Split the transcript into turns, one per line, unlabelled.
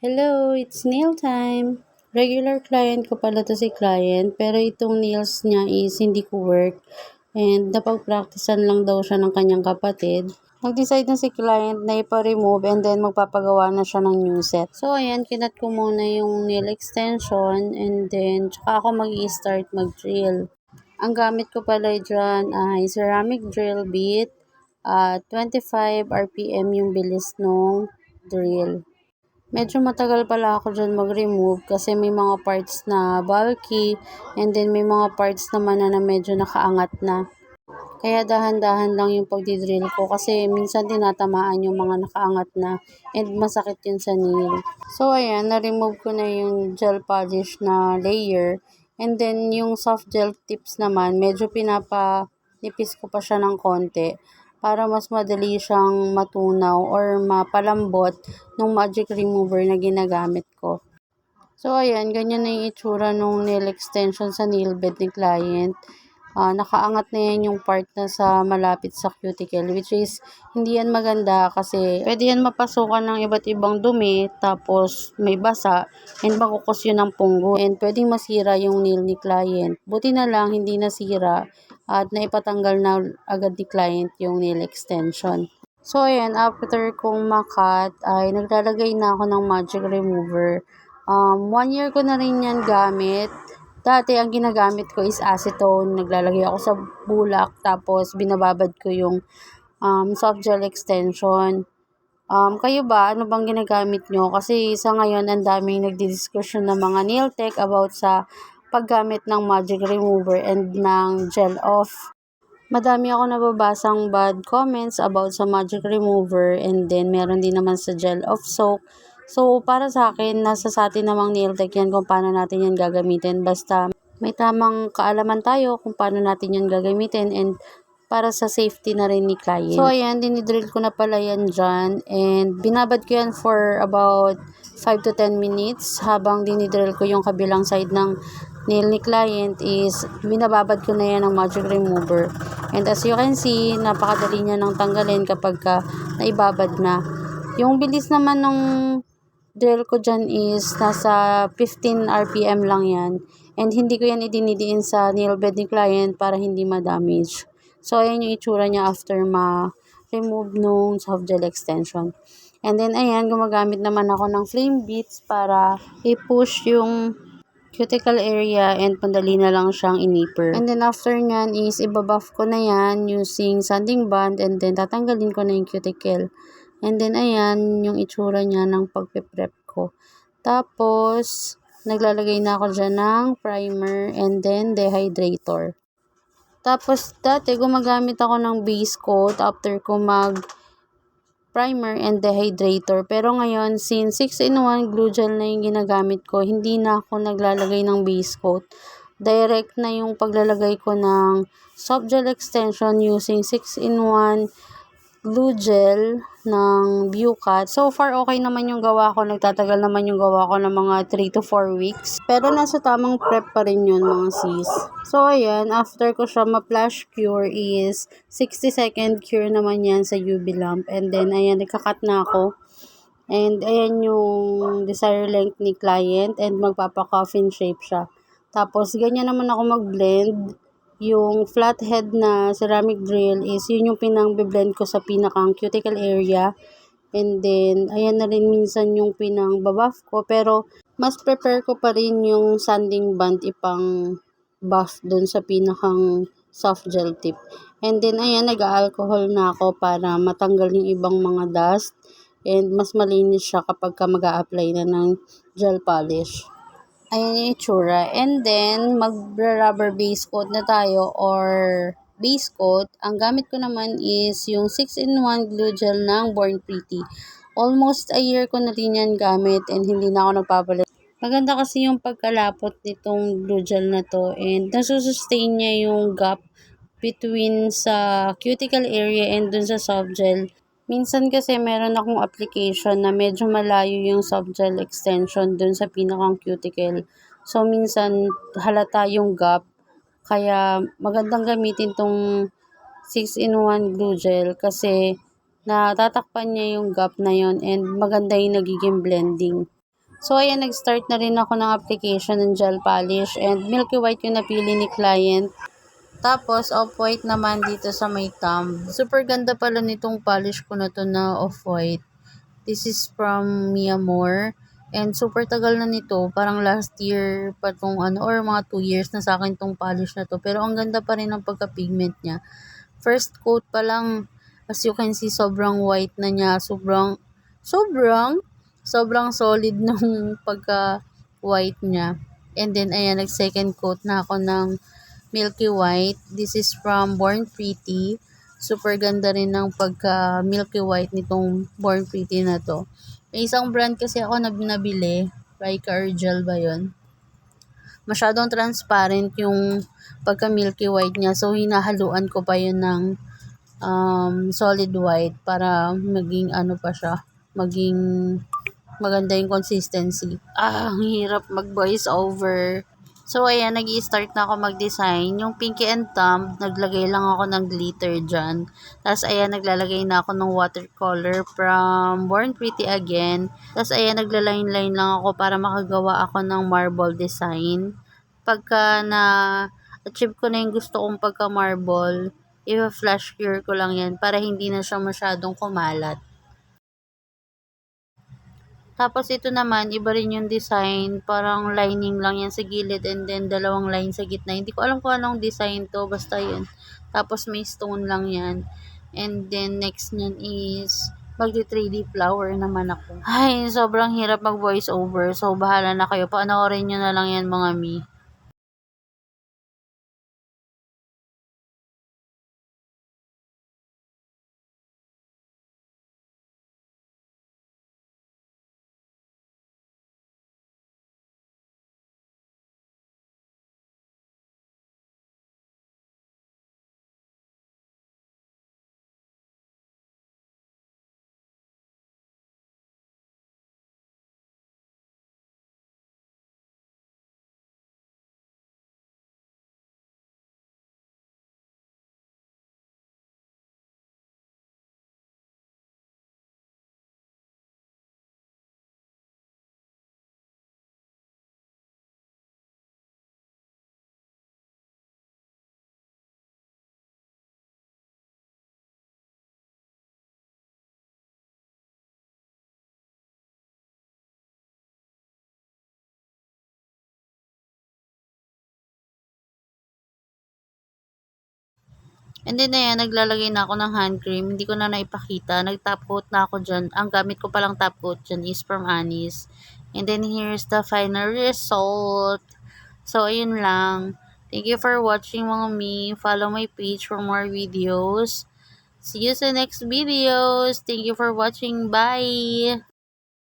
Hello, it's nail time. Regular client ko pala to si client, pero itong nails niya is hindi ko work. And napag-practicean lang daw siya ng kanyang kapatid. Nag-decide na si client na ipa-remove and then magpapagawa na siya ng new set. So, ayan, kinat ko muna yung nail extension and then tsaka ako mag-i-start mag-drill. Ang gamit ko pala dyan ay ceramic drill bit at 25 RPM yung bilis nung drill. Medyo matagal pala ako dyan mag-remove kasi may mga parts na bulky and then may mga parts naman na, medyo nakaangat na. Kaya dahan-dahan lang yung pagdidrill ko kasi minsan tinatamaan yung mga nakaangat na and masakit yun sa nail. So ayan, na-remove ko na yung gel polish na layer and then yung soft gel tips naman medyo pinapanipis ko pa siya ng konti para mas madali siyang matunaw or mapalambot ng magic remover na ginagamit ko. So, ayan, ganyan na yung itsura ng nail extension sa nail bed ni client. Uh, nakaangat na yan yung part na sa malapit sa cuticle which is hindi yan maganda kasi pwede yan mapasukan ng iba't ibang dumi tapos may basa and makukos yun ng punggo and pwedeng masira yung nail ni client. Buti na lang hindi nasira at naipatanggal na agad ni client yung nail extension. So, ayan, after kong makat, ay naglalagay na ako ng magic remover. Um, one year ko na rin yan gamit. Dati, ang ginagamit ko is acetone. Naglalagay ako sa bulak, tapos binababad ko yung um, soft gel extension. Um, kayo ba, ano bang ginagamit nyo? Kasi sa ngayon, ang daming nagdidiskusyon ng mga nail tech about sa paggamit ng magic remover and ng gel off. Madami ako nababasang bad comments about sa magic remover and then meron din naman sa gel off soak. So, para sa akin, nasa sa atin namang nail tech yan kung paano natin yan gagamitin. Basta may tamang kaalaman tayo kung paano natin yan gagamitin and para sa safety na rin ni client. So, ayan, dinidrill ko na pala yan dyan. And binabad ko yan for about 5 to 10 minutes habang dinidrill ko yung kabilang side ng nail ni client is binababad ko na yan ng magic remover. And as you can see, napakadali niya nang tanggalin kapag ka naibabad na. Yung bilis naman ng drill ko dyan is nasa 15 RPM lang yan. And hindi ko yan idinidiin sa nail bed ni client para hindi ma-damage. So, ayan yung itsura niya after ma-remove nung soft gel extension. And then, ayan, gumagamit naman ako ng flame beads para i-push yung cuticle area and pandali na lang siyang iniper. And then, after nyan is ibabuff ko na yan using sanding band and then tatanggalin ko na yung cuticle. And then, ayan, yung itsura niya ng pagpe-prep ko. Tapos, naglalagay na ako dyan ng primer and then dehydrator. Tapos, dati gumagamit ako ng base coat after ko mag primer and dehydrator. Pero ngayon, since 6-in-1 glue gel na yung ginagamit ko, hindi na ako naglalagay ng base coat. Direct na yung paglalagay ko ng soft gel extension using 6-in-1 glue gel ng Bucat. So far, okay naman yung gawa ko. Nagtatagal naman yung gawa ko ng mga 3 to 4 weeks. Pero nasa tamang prep pa rin yun mga sis. So, ayan. After ko siya ma-flash cure is 60 second cure naman yan sa UV lamp. And then, ayan, nagkakat na ako. And ayan yung desire length ni client and magpapa-coffin shape siya. Tapos, ganyan naman ako mag-blend yung flathead na ceramic drill is yun yung pinang blend ko sa pinakang cuticle area. And then, ayan na rin minsan yung pinang babuff ko. Pero, mas prepare ko pa rin yung sanding band ipang buff dun sa pinakang soft gel tip. And then, ayan, nag-alcohol na ako para matanggal yung ibang mga dust. And mas malinis siya kapag ka mag apply na ng gel polish. Ayan yung itsura. And then, mag-rubber base coat na tayo or base coat. Ang gamit ko naman is yung 6-in-1 glue gel ng Born Pretty. Almost a year ko na rin yan gamit and hindi na ako nagpapalit. Maganda kasi yung pagkalapot nitong glue gel na to and nasusustain niya yung gap between sa cuticle area and dun sa soft gel Minsan kasi meron akong application na medyo malayo yung soft gel extension dun sa pinakang cuticle. So, minsan halata yung gap. Kaya magandang gamitin tong 6-in-1 glue gel kasi natatakpan niya yung gap na yon and maganda yung nagiging blending. So, ayan, nag-start na rin ako ng application ng gel polish and milky white yung napili ni client. Tapos, off-white naman dito sa may thumb. Super ganda pala nitong polish ko na to na off-white. This is from Mia Moore. And super tagal na nito. Parang last year pa tong ano, or mga 2 years na sa akin tong polish na to. Pero ang ganda pa rin ng pagka-pigment niya. First coat pa lang, as you can see, sobrang white na niya. Sobrang, sobrang, sobrang solid nung pagka-white niya. And then, ayan, nag-second coat na ako ng milky white. This is from Born Pretty. Super ganda rin ng pagka milky white nitong Born Pretty na to. May isang brand kasi ako na nabili. Rika or Gel ba yun? Masyadong transparent yung pagka milky white niya. So, hinahaluan ko pa yun ng um, solid white para maging ano pa siya. Maging maganda yung consistency. Ah, ang hirap mag voice over. So, ayan, nag start na ako mag-design. Yung Pinky and Thumb, naglagay lang ako ng glitter dyan. Tapos, ayan, naglalagay na ako ng watercolor from Born Pretty again. Tapos, ayan, naglaline-line lang ako para makagawa ako ng marble design. Pagka na achieve ko na yung gusto kong pagka-marble, i-flash cure ko lang yan para hindi na siya masyadong kumalat. Tapos ito naman, iba rin yung design. Parang lining lang yan sa gilid and then dalawang line sa gitna. Hindi ko alam kung anong design to. Basta yun. Tapos may stone lang yan. And then next nyan is magdi 3D flower naman ako. Ay, sobrang hirap mag voice over. So, bahala na kayo. Panoorin nyo na lang yan mga mi. And then, ayan, naglalagay na ako ng hand cream. Hindi ko na naipakita. Nag-top coat na ako dyan. Ang gamit ko palang top coat dyan is from Anis. And then, here's the final result. So, ayun lang. Thank you for watching mga me. Follow my page for more videos. See you sa next videos. Thank you for watching. Bye!